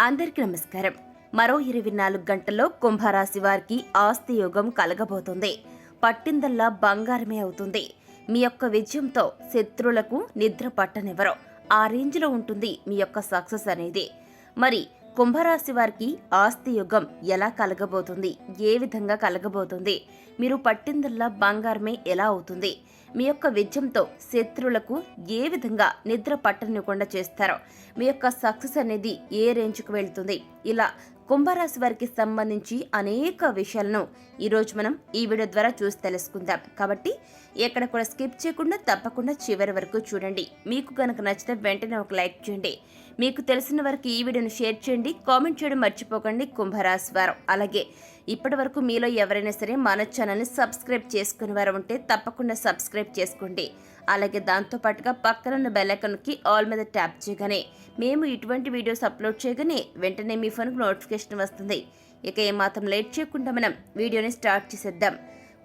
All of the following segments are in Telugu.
అందరికీ నమస్కారం. మరో ఇరవై నాలుగు గంటల్లో కుంభరాశి వారికి ఆస్తి యోగం కలగబోతుంది. పట్టిందల్లా బంగారమే అవుతుంది. మీ యొక్క విజయంతో శత్రువులకు నిద్ర పట్టనివ్వరు. ఆ రేంజ్లో ఉంటుంది మీ యొక్క సక్సెస్ అనేది. మరి కుంభరాశి వారికి ఆస్తి యుగం ఎలా కలగబోతుంది? ఏ విధంగా కలగబోతుంది? మీరు పట్టిందల్లా బంగారమే ఎలా అవుతుంది? మీ యొక్క విజయంతో శత్రువులకు ఏ విధంగా నిద్ర పట్టనివ్వకుండా చేస్తారో మీ యొక్క సక్సెస్ అనేది ఏ రేంజ్కు వెళ్తుంది? ఇలా కుంభరాశి వారికి సంబంధించి అనేక విషయాలను ఈరోజు మనం ఈ వీడియో ద్వారా చూసి తెలుసుకుందాం. కాబట్టి ఎక్కడ కూడా స్కిప్ చేయకుండా తప్పకుండా చివరి వరకు చూడండి. మీకు కనుక నచ్చితే వెంటనే ఒక లైక్ చేయండి. మీకు తెలిసిన వారికి ఈ వీడియోను షేర్ చేయండి. కామెంట్ చేయడం మర్చిపోకండి కుంభరాశి వారు. అలాగే ఇప్పటి వరకు మీలో ఎవరైనా సరే మన ఛానల్ని సబ్స్క్రైబ్ చేసుకునే వారు ఉంటే తప్పకుండా సబ్స్క్రైబ్ చేసుకోండి. అలాగే దాంతోపాటుగా పక్కనున్న ఉన్న ఐకాన్కి ఆల్ మీద ట్యాప్ చేయగానే మేము ఇటువంటి వీడియోస్ అప్లోడ్ చేయగానే వెంటనే మీ ఫోన్కు నోటిఫికేషన్ వస్తుంది. ఇక ఏమాత్రం లేట్ చేయకుండా మనం వీడియోని స్టార్ట్ చేసేద్దాం.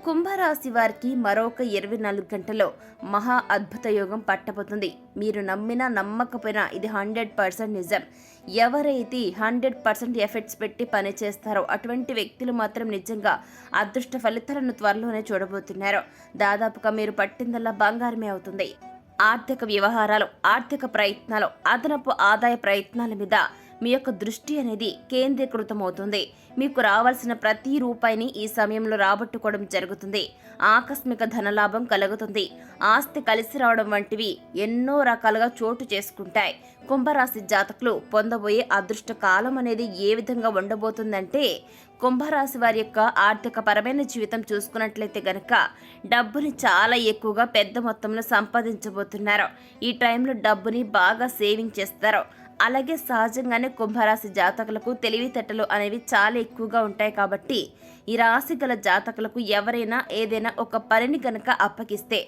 కుంభరాశి వారికి మరొక ఇరవై నాలుగు గంటల్లో మహా అద్భుత యోగం పట్టబోతుంది. మీరు నమ్మినా నమ్మకపోయినా ఇది హండ్రెడ్ పర్సెంట్ నిజం. ఎవరైతే హండ్రెడ్ పర్సెంట్ ఎఫెక్ట్స్ పెట్టి పనిచేస్తారో అటువంటి వ్యక్తులు మాత్రం నిజంగా అదృష్ట ఫలితాలను త్వరలోనే చూడబోతున్నారు. దాదాపుగా మీరు పట్టిందల్లా బంగారమే అవుతుంది. ఆర్థిక వ్యవహారాలు ఆర్థిక ప్రయత్నాలు అదనపు ఆదాయ ప్రయత్నాల మీద మీ యొక్క దృష్టి అనేది కేంద్రీకృతమవుతుంది. మీకు రావాల్సిన ప్రతి రూపాయిని ఈ సమయంలో రాబట్టుకోవడం జరుగుతుంది. ఆకస్మిక ధనలాభం కలుగుతుంది. ఆస్తి కలిసి రావడం వంటివి ఎన్నో రకాలుగా చోటు చేసుకుంటాయి. కుంభరాశి జాతకులు పొందబోయే అదృష్ట కాలం అనేది ఏ విధంగా ఉండబోతుందంటే కుంభరాశి వారి యొక్క ఆర్థిక పరమైన జీవితం చూసుకున్నట్లయితే గనక డబ్బుని చాలా ఎక్కువగా పెద్ద మొత్తంలో సంపాదించబోతున్నారు. ఈ టైంలో డబ్బుని బాగా సేవింగ్ చేస్తారు. అలాగే సహజంగానే కుంభరాశి జాతకులకు తెలివితేటలు అనేవి చాలా ఎక్కువగా ఉంటాయి కాబట్టి ఈ రాశి గల జాతకులకు ఎవరైనా ఏదైనా ఒక పనిని గనక అప్పగిస్తే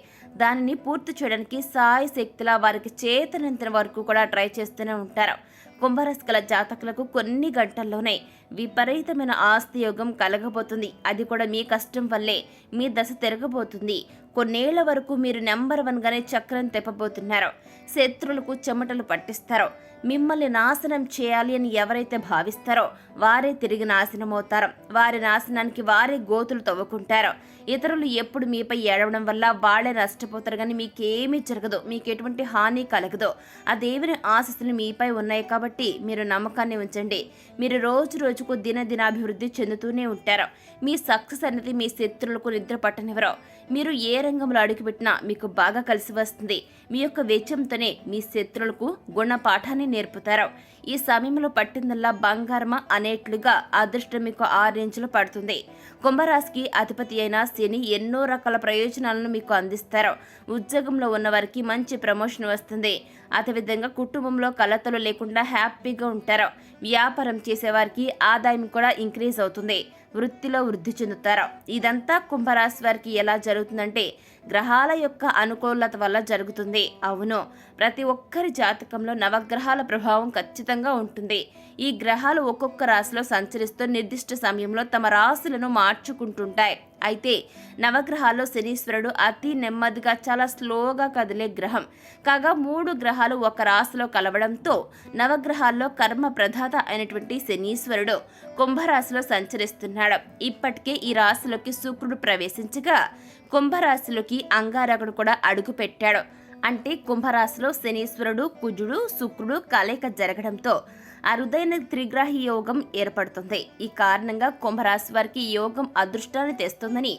దానిని పూర్తి చేయడానికి సాయి శక్తిలా వారికి చేతనంతన వరకు కూడా ట్రై చేస్తూనే ఉంటారు. కుంభరాశి గల జాతకులకు కొన్ని గంటల్లోనే విపరీతమైన ఆస్తి యోగం కలగబోతుంది. అది కూడా మీ కష్టం వల్లే మీ దశ తిరగబోతుంది. కొన్నేళ్ళ వరకు మీరు నెంబర్ వన్గానే చక్రం తెప్పబోతున్నారు. శత్రువులకు చెమటలు పట్టిస్తారో. మిమ్మల్ని నాశనం చేయాలి అని ఎవరైతే భావిస్తారో వారే తిరిగి నాశనమవుతారు. వారి నాశనానికి వారే గోతులు తవ్వుకుంటారు. ఇతరులు ఎప్పుడు మీపై ఏడవడం వల్ల వాళ్ళే నష్టపోతారు కానీ మీకేమీ జరగదు. మీకు ఎటువంటి హాని కలగదు. ఆ దేవుని ఆశస్సులు మీపై ఉన్నాయి కాబట్టి మీరు నమ్మకాన్ని ఉంచండి. మీరు రోజు రోజుకు దినదినాభివృద్ధి చెందుతూనే ఉంటారు. మీ సక్సెస్ అనేది మీ శత్రువులకు నిద్ర పట్టనివ్వరు. మీరు ఏ రంగంలో అడుగుపెట్టినా మీకు బాగా కలిసి వస్తుంది. మీ యొక్క వెచ్చంతోనే మీ శత్రువులకు గుణపాఠాన్ని నేర్పుతారు. ఈ సమయంలో పట్టిందల్లా బంగారమా అనేట్లుగా అదృష్టం మీకు ఆరేంజ్లో పడుతుంది. కుంభరాశికి అధిపతి అయిన శని ఎన్నో రకాల ప్రయోజనాలను మీకు అందిస్తారు. ఉద్యోగంలో ఉన్నవారికి మంచి ప్రమోషన్ వస్తుంది. అదేవిధంగా కుటుంబంలో కలతలు లేకుండా హ్యాపీగా ఉంటారు. వ్యాపారం చేసేవారికి ఆదాయం కూడా ఇంక్రీజ్ అవుతుంది. వృత్తిలో వృద్ధి చెందుతారు. ఇదంతా కుంభరాశి వారికి ఎలా జరుగుతుందంటే గ్రహాల యొక్క అనుకూలత వల్ల జరుగుతుంది. అవును ప్రతి ఒక్కరి జాతకంలో నవగ్రహాల ప్రభావం ఖచ్చితంగా ఉంటుంది. ఈ గ్రహాలు ఒక్కొక్క రాశిలో సంచరిస్తూ నిర్దిష్ట సమయంలో తమ రాశులను మార్చుకుంటుంటాయి. అయితే నవగ్రహాల్లో శనీశ్వరుడు అతి నెమ్మదిగా చాలా స్లోగా కదిలే గ్రహం. కాగా మూడు గ్రహాలు ఒక రాశిలో కలవడంతో నవగ్రహాల్లో కర్మ ప్రధాత అయినటువంటి శనీశ్వరుడు కుంభరాశిలో సంచరిస్తున్నాడు. ఇప్పటికే ఈ రాశిలోకి శుక్రుడు ప్రవేశించగా కుంభరాశిలోకి అంగారకుడు కూడా అడుగుపెట్టాడు అంటే కుంభరాశిలో శనీశ్వరుడు కుజుడు శుక్రుడు కలయిక జరగడంతో అరుదైన త్రిగ్రాహి యోగం ఏర్పడుతుంది. ఈ కారణంగా కుంభరాశి వారికి యోగం అదృష్టాన్ని తెస్తుందని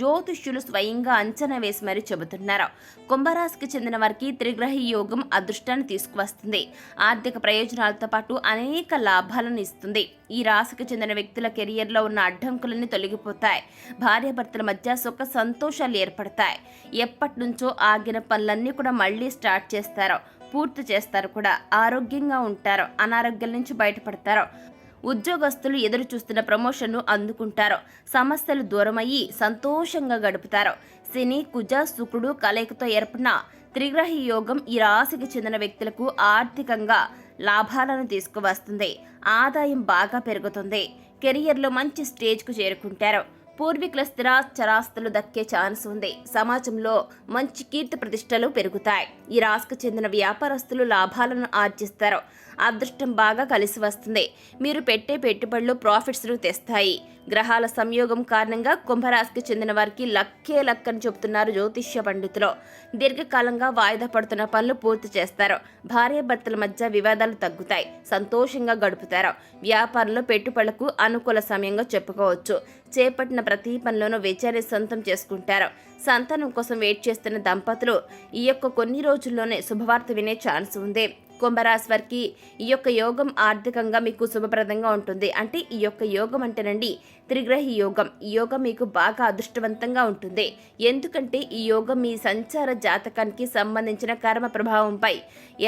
జ్యోతిష్యులు స్వయంగా అంచనా వేసి మరీ చెబుతున్నారు. కుంభరాశికి చెందిన వారికి త్రిగ్రహి యోగం అదృష్టాన్ని తీసుకువస్తుంది. ఆర్థిక ప్రయోజనాలతో పాటు అనేక లాభాలను ఇస్తుంది. ఈ రాశికి చెందిన వ్యక్తుల కెరియర్లో ఉన్న అడ్డంకులన్నీ తొలగిపోతాయి. భార్యాభర్తల మధ్య సుఖ సంతోషాలు ఏర్పడతాయి. ఎప్పటి నుంచో ఆగిన పనులన్నీ కూడా మళ్ళీ స్టార్ట్ చేస్తారు. పూర్తి చేస్తారు కూడా. ఆరోగ్యంగా ఉంటారు. అనారోగ్యం నుంచి బయటపడతారు. ఉద్యోగస్తులు ఎదురు చూస్తున్న ప్రమోషన్ను అందుకుంటారు. సమస్యలు దూరమయ్యి సంతోషంగా గడుపుతారు. శని కుజ శుక్రుడు కలయికతో ఏర్పడిన త్రిగ్రహి యోగం ఈ రాశికి చెందిన వ్యక్తులకు ఆర్థికంగా లాభాలను తీసుకువస్తుంది. ఆదాయం బాగా పెరుగుతుంది. కెరియర్లో మంచి స్టేజ్కు చేరుకుంటారు. పూర్వీకుల స్థిర చరాస్తులు దక్కే ఛాన్స్ ఉంది. సమాజంలో మంచి కీర్తి ప్రతిష్టలు పెరుగుతాయి. ఈ రాశికి చెందిన వ్యాపారస్తులు లాభాలను ఆర్జిస్తారు. అదృష్టం బాగా కలిసి వస్తుంది. మీరు పెట్టే పెట్టుబడులు ప్రాఫిట్స్ను తెస్తాయి. గ్రహాల సంయోగం కారణంగా కుంభరాశికి చెందిన వారికి లక్కే లక్ అని చెబుతున్నారు జ్యోతిష్య పండితులు. దీర్ఘకాలంగా వాయిదా పడుతున్న పనులు పూర్తి చేస్తారు. భార్యాభర్తల మధ్య వివాదాలు తగ్గుతాయి. సంతోషంగా గడుపుతారు. వ్యాపారంలో పెట్టుబడులకు అనుకూల సమయంగా చెప్పుకోవచ్చు. చేపట్టిన ప్రతి పనిలోనూ విజయాన్ని సొంతం చేసుకుంటారు. సంతానం కోసం వెయిట్ చేస్తున్న దంపతులు ఈ యొక్క కొన్ని రోజుల్లోనే శుభవార్త వినే ఛాన్స్ ఉంది. కుంభరాశి వారికి ఈ యొక్క యోగం ఆర్థికంగా మీకు శుభప్రదంగా ఉంటుంది. అంటే ఈ యొక్క యోగం అంటేనండి త్రిగ్రహి యోగం. ఈ యోగం మీకు బాగా అదృష్టవంతంగా ఉంటుంది. ఎందుకంటే ఈ యోగం మీ సంచార జాతకానికి సంబంధించిన కర్మ ప్రభావంపై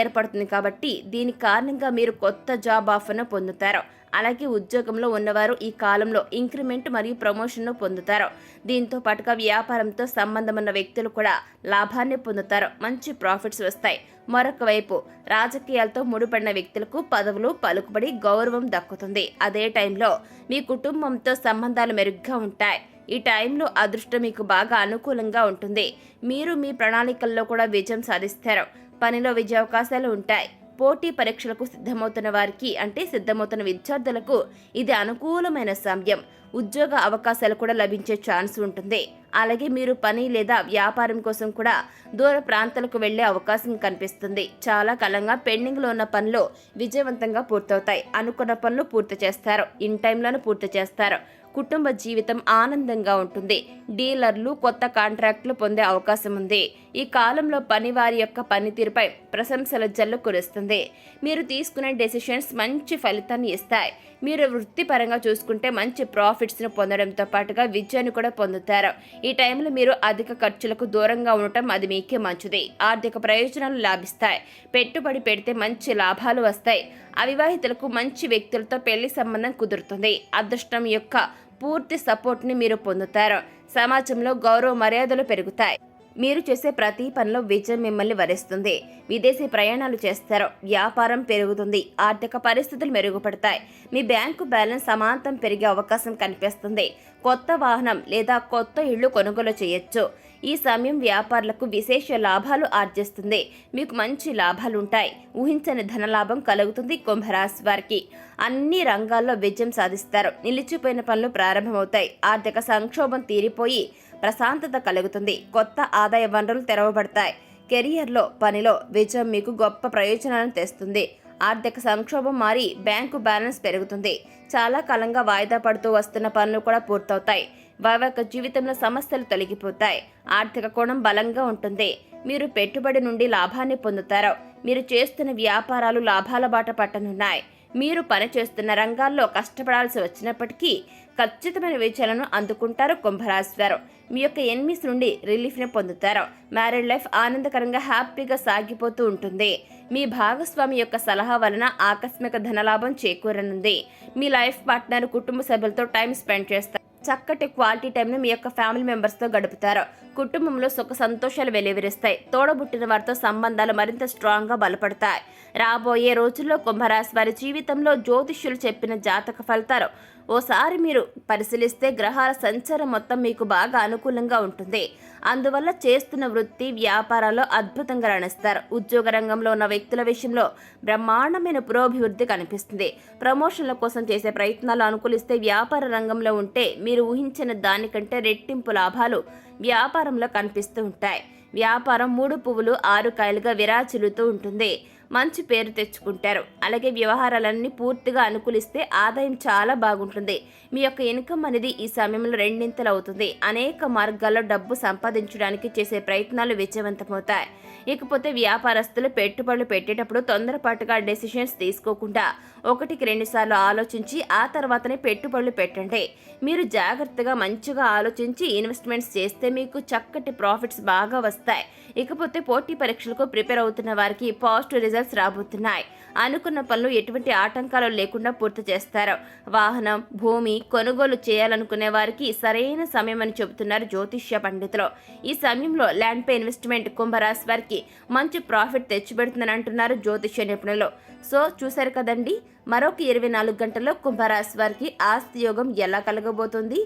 ఏర్పడుతుంది కాబట్టి దీని కారణంగా మీరు కొత్త జాబ్ ఆఫర్ను పొందుతారు. అలాగే ఉద్యోగంలో ఉన్నవారు ఈ కాలంలో ఇంక్రిమెంట్ మరియు ప్రమోషన్ను పొందుతారు. దీంతో పాటుగా వ్యాపారంతో సంబంధం ఉన్న వ్యక్తులు కూడా లాభాన్ని పొందుతారు. మంచి ప్రాఫిట్స్ వస్తాయి. మరొక వైపు రాజకీయాలతో ముడిపడిన వ్యక్తులకు పదవులు పలుకుబడి గౌరవం దక్కుతుంది. అదే టైంలో మీ కుటుంబంతో సంబంధాలు మెరుగ్గా ఉంటాయి. ఈ టైంలో అదృష్టం మీకు బాగా అనుకూలంగా ఉంటుంది. మీరు మీ ప్రణాళికల్లో కూడా విజయం సాధిస్తారు. పనిలో విజయ అవకాశాలు ఉంటాయి. పోటీ పరీక్షలకు సిద్ధమవుతున్న వారికి అంటే సిద్ధమవుతున్న విద్యార్థులకు ఇది అనుకూలమైన సమయం. ఉద్యోగ అవకాశాలు కూడా లభించే ఛాన్స్ ఉంటుంది. అలాగే మీరు పని లేదా వ్యాపారం కోసం కూడా దూర ప్రాంతాలకు వెళ్ళే అవకాశం కనిపిస్తుంది. చాలా కాలంగా పెండింగ్లో ఉన్న పనులు విజయవంతంగా పూర్తవుతాయి. అనుకున్న పనులు పూర్తి చేస్తారు. ఇన్ టైంలోనే పూర్తి చేస్తారు. కుటుంబ జీవితం ఆనందంగా ఉంటుంది. డీలర్లు కొత్త కాంట్రాక్టులు పొందే అవకాశం ఉంది ఈ కాలంలో పని వారి యొక్క పనితీరుపై ప్రశంసల జల్లు కురుస్తుంది. మీరు తీసుకునే డెసిషన్స్ మంచి ఫలితాన్ని ఇస్తాయి. మీరు వృత్తిపరంగా చూసుకుంటే మంచి ప్రాఫిట్స్ను పొందడంతో పాటుగా విజయాన్ని కూడా పొందుతారు. ఈ టైంలో మీరు అధిక ఖర్చులకు దూరంగా ఉండటం అది మీకే మంచిది. ఆర్థిక ప్రయోజనాలు లాభిస్తాయి. పెట్టుబడి పెడితే మంచి లాభాలు వస్తాయి. అవివాహితులకు మంచి వ్యక్తులతో పెళ్ళి సంబంధం కుదురుతుంది. అదృష్టం యొక్క పూర్తి సపోర్ట్ని మీరు పొందుతారు. సమాజంలో గౌరవ మర్యాదలు పెరుగుతాయి. మీరు చేసే ప్రతి పనిలో విజయం మిమ్మల్ని వరిస్తుంది. విదేశీ ప్రయాణాలు చేస్తారు. వ్యాపారం పెరుగుతుంది. ఆర్థిక పరిస్థితులు మెరుగుపడతాయి. మీ బ్యాంకు బ్యాలెన్స్ సమాంతం పెరిగే అవకాశం కనిపిస్తుంది. కొత్త వాహనం లేదా కొత్త ఇళ్ళు కొనుగోలు చేయొచ్చు. ఈ సమయం వ్యాపారులకు విశేష లాభాలు ఆర్జిస్తుంది. మీకు మంచి లాభాలు ఉంటాయి. ఊహించని ధనలాభం కలుగుతుంది కుంభరాశి వారికి. అన్ని రంగాల్లో విజయం సాధిస్తారు. నిలిచిపోయిన పనులు ప్రారంభమవుతాయి. ఆర్థిక సంక్షోభం తీరిపోయి ప్రశాంతత కలుగుతుంది. కొత్త ఆదాయ వనరులు తెరవబడతాయి. కెరియర్లో పనిలో విజయం మీకు గొప్ప ప్రయోజనాలను తెస్తుంది. ఆర్థిక సంక్షోభం మారి బ్యాంకు బ్యాలెన్స్ పెరుగుతుంది. చాలా కాలంగా వాయిదా పడుతూ వస్తున్న పనులు కూడా పూర్తవుతాయి. వైవాహిక జీవితంలో సమస్యలు తొలగిపోతాయి. ఆర్థిక కోణం బలంగా ఉంటుంది. మీరు పెట్టుబడి నుండి లాభాన్ని పొందుతారు. మీరు చేస్తున్న వ్యాపారాలు లాభాల బాట పట్టనున్నాయి. మీరు పనిచేస్తున్న రంగాల్లో కష్టపడాల్సి వచ్చినప్పటికీ ఖచ్చితమైన విజయాలను అందుకుంటారు కుంభరాశి వారు. మీ యొక్క ఎనిమిస్ నుండి రిలీఫ్ని పొందుతారు. మ్యారీడ్ లైఫ్ ఆనందకరంగా హ్యాపీగా సాగిపోతూ ఉంటుంది. మీ భాగస్వామి యొక్క సలహా వలన ఆకస్మిక ధనలాభం చేకూరనుంది. మీ లైఫ్ పార్ట్నర్ కుటుంబ సభ్యులతో టైం స్పెండ్ చేస్తారు. చక్కటి క్వాలిటీ టైంను మీ యొక్క ఫ్యామిలీ మెంబర్స్తో గడుపుతారు. కుటుంబంలో సుఖ సంతోషాలు వెలువరిస్తాయి. తోడబుట్టిన వారితో సంబంధాలు మరింత స్ట్రాంగ్గా బలపడతాయి. రాబోయే రోజుల్లో కుంభరాశి వారి జీవితంలో జ్యోతిష్యులు చెప్పిన జాతక ఫలితాలు ఓసారి మీరు పరిశీలిస్తే గ్రహాల సంచారం మొత్తం మీకు బాగా అనుకూలంగా ఉంటుంది. అందువల్ల చేస్తున్న వృత్తి వ్యాపారాల్లో అద్భుతంగా రాణిస్తారు. ఉద్యోగ రంగంలో ఉన్న వ్యక్తుల విషయంలో బ్రహ్మాండమైన పురోభివృద్ధి కనిపిస్తుంది. ప్రమోషన్ల కోసం చేసే ప్రయత్నాలు అనుకూలిస్తే వ్యాపార రంగంలో ఉంటే మీరు ఊహించిన దానికంటే రెట్టింపు లాభాలు వ్యాపారంలో కనిపిస్తూ ఉంటాయి. వ్యాపారం మూడు పువ్వులు ఆరు కాయలుగా విరాచిల్లుతూ ఉంటుంది. మంచి పేరు తెచ్చుకుంటారు. అలాగే వ్యవహారాలన్నీ పూర్తిగా అనుకూలిస్తే ఆదాయం చాలా బాగుంటుంది. మీ యొక్క ఇన్కమ్ అనేది ఈ సమయంలో రెండింతలు అవుతుంది. అనేక మార్గాల్లో డబ్బు సంపాదించడానికి చేసే ప్రయత్నాలు విజయవంతమవుతాయి. ఇకపోతే వ్యాపారస్తులు పెట్టుబడులు పెట్టేటప్పుడు తొందరపాటుగా డెసిషన్స్ తీసుకోకుండా ఒకటికి రెండు సార్లు ఆలోచించి ఆ తర్వాతనే పెట్టుబడులు పెట్టండి. మీరు జాగ్రత్తగా మంచిగా ఆలోచించి ఇన్వెస్ట్మెంట్స్ చేస్తే మీకు చక్కటి ప్రాఫిట్స్ బాగా వస్తాయి. ఇకపోతే పోటీ పరీక్షలకు ప్రిపేర్ అవుతున్న వారికి పాజిటివ్ రిజల్ట్స్ రాబోతున్నాయి. అనుకున్న పనులు ఎటువంటి ఆటంకాలు లేకుండా పూర్తి చేస్తారు. వాహనం భూమి కొనుగోలు చేయాలనుకునే వారికి సరైన సమయం అని చెబుతున్నారు జ్యోతిష్య పండితులు. ఈ సమయంలో ల్యాండ్ పై ఇన్వెస్ట్మెంట్ కుంభరాశి వారికి మంచి ప్రాఫిట్ తెచ్చిపెడుతుందని అంటున్నారు జ్యోతిష్య నిపుణులు. సో చూశారు కదండి? మరొక ఇరవై నాలుగు గంటల్లో కుంభరాశి వారికి ఆస్తి యోగం ఎలా కలగబోతుంది?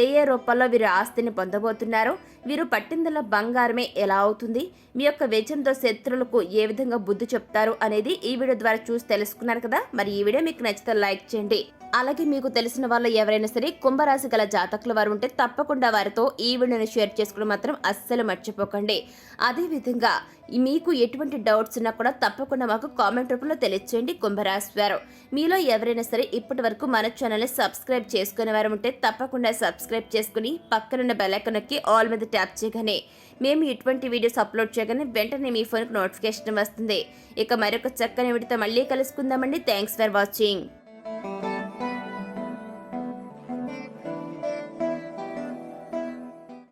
ఏ ఏ రూపాల్లో వీరు ఆస్తిని పొందబోతున్నారో? వీరు పట్టిందల బంగారమే ఎలా అవుతుంది? మీ యొక్క వెచ్చంతో శత్రులకు ఏ విధంగా బుద్ధి చెప్తారు అనేది ఈ వీడియో ద్వారా చూసి తెలుసుకున్నారు కదా? మరి ఈ వీడియో మీకు నచ్చితే లైక్ చేయండి. అలాగే మీకు తెలిసిన వాళ్ళు ఎవరైనా సరే కుంభరాశి గల జాతకుల వారు ఉంటే తప్పకుండా వారితో ఈ వీడియోని షేర్ చేసుకోవడం మాత్రం అస్సలు మర్చిపోకండి. అదేవిధంగా మీకు ఎటువంటి డౌట్స్ ఉన్నా కూడా తప్పకుండా మాకు కామెంట్ రూపంలో తెలియచేయండి కుంభరాశి వారు. మీలో ఎవరైనా సరే ఇప్పటి వరకు మన ఛానల్ని సబ్స్క్రైబ్ చేసుకునే వారు ఉంటే తప్పకుండా సబ్స్క్రైబ్ చేసుకుని పక్కనున్న బెల్ ఐకన్ నొక్కి ఆల్ మీద ట్యాప్ చేయగానే మేము ఇటువంటి వీడియోస్ అప్లోడ్ చేయగానే వెంటనే మీ ఫోన్కు నోటిఫికేషన్ వస్తుంది. ఇక మరొక చక్కని వీడితో మళ్ళీ కలుసుకుందామండి. Thanks for watching.